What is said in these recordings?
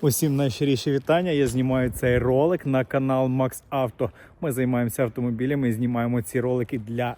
Усім найщиріші вітання. Я знімаю цей ролик на канал Max Auto. Ми займаємося автомобілями, і знімаємо ці ролики для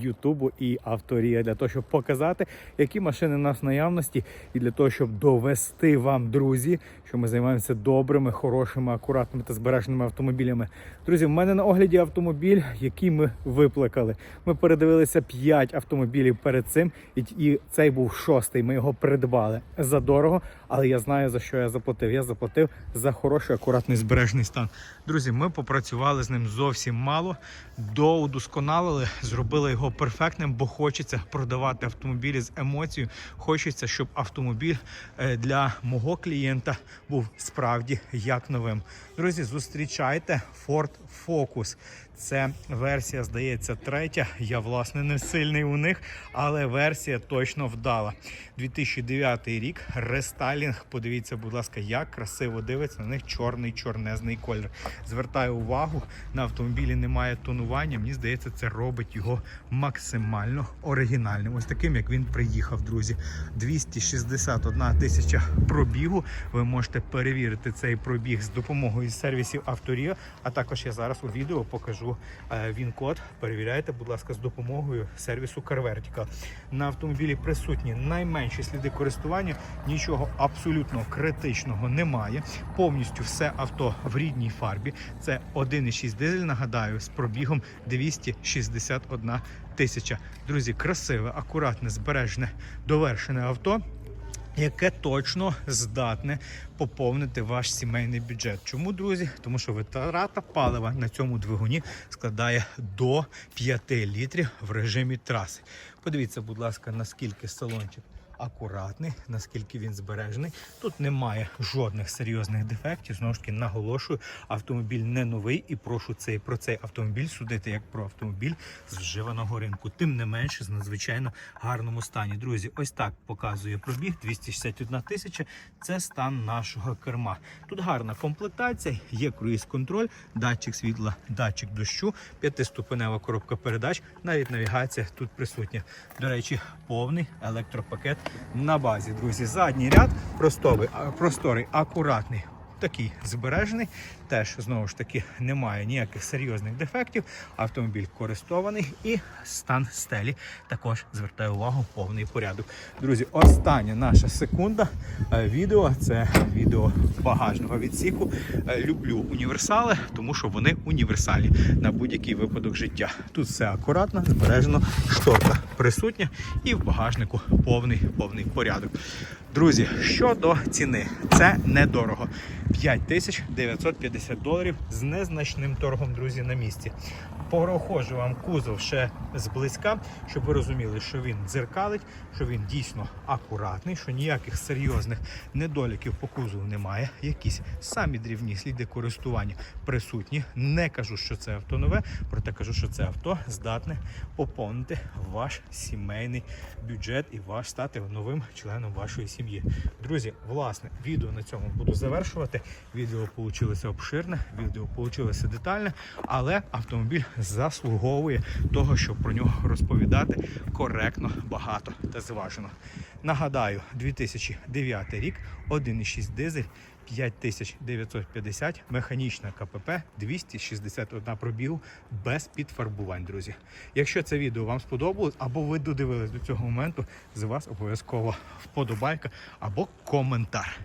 Ютубу і авторія для того, щоб показати, які машини у нас в наявності, і для того, щоб довести вам, друзі, що ми займаємося добрими, хорошими, акуратними та збереженими автомобілями. Друзі, в мене на огляді автомобіль, який ми виплакали. Ми передивилися 5 автомобілів перед цим, і цей був шостий. Ми його придбали за дорого, але я знаю за що я заплатив. Я заплатив за хороший, акуратний збережений стан. Друзі, ми попрацювали з ним зовсім мало, доудосконалили, зробили його перфектним, бо хочеться продавати автомобілі з емоцією. Хочеться, щоб автомобіль е, для мого клієнта був справді як новим. Друзі, зустрічайте Ford Focus. Це версія, здається, третя. Я власне не сильний у них, але версія точно вдала. 2009 рік рестайлінг. Подивіться, будь ласка, як красиво дивиться на них чорний чорнезний колір. Звертаю увагу, на автомобілі немає тонування. Мені здається, це робить його максимально оригінальним. Ось таким, як він приїхав, друзі. 261 тисяча пробігу. Ви можете перевірити цей пробіг з допомогою сервісів Авторія. А також я зараз у відео покажу е, він-код. Перевіряйте, будь ласка, з допомогою сервісу CarVertical. На автомобілі присутні найменші сліди користування. Нічого абсолютно критичного немає. Повністю все авто в рідній фарбі. Це 1,6 дизель, нагадаю, з пробігом 261 тисяча. Друзі, красиве, акуратне, збережне, довершене авто. Яке точно здатне поповнити ваш сімейний бюджет. Чому, друзі? Тому що витрата палива на цьому двигуні складає до 5 літрів в режимі траси. Подивіться, будь ласка, наскільки салончик акуратний, наскільки він збережений. Тут немає жодних серйозних дефектів. Знову ж таки, наголошую, автомобіль не новий і прошу цей про цей автомобіль судити як про автомобіль з вживаного ринку. Тим не менше, з надзвичайно гарному стані. Друзі, ось так показує пробіг 261 тисяча. Це стан нашого керма. Тут гарна комплектація, є круїз-контроль, датчик світла, датчик дощу, п'ятиступенева коробка передач, навіть навігація тут присутня. До речі, повний електропакет на базі. Друзі, задній ряд простовий, просторий, акуратний. Такий збережений, теж знову ж таки немає ніяких серйозних дефектів. Автомобіль користований і стан стелі також звертає увагу повний порядок. Друзі, остання наша секунда е, відео це відео багажного відсіку. Е, Люблю універсали, тому що вони універсальні на будь-який випадок життя. Тут все акуратно, збережено, шторка присутня і в багажнику повний повний порядок. Друзі, щодо ціни, це недорого. 5950 доларів з незначним торгом, друзі, на місці. Проходжу вам кузов ще зблизька, щоб ви розуміли, що він дзеркалить, що він дійсно акуратний, що ніяких серйозних недоліків по кузову немає. Якісь самі дрібні сліди користування присутні. Не кажу, що це авто нове, проте кажу, що це авто здатне поповнити ваш сімейний бюджет і ваш стати новим членом вашої сім'ї. Друзі, власне, відео на цьому буду завершувати. Відео вийшло обширне, відео вийшло детальне, але автомобіль заслуговує того, щоб про нього розповідати коректно, багато та зважено. Нагадаю, 2009 рік, 1,6 дизель. 5950, механічна КПП, 261 пробігу без підфарбувань, друзі. Якщо це відео вам сподобалось або ви додивились до цього моменту, з вас обов'язково вподобайка або коментар.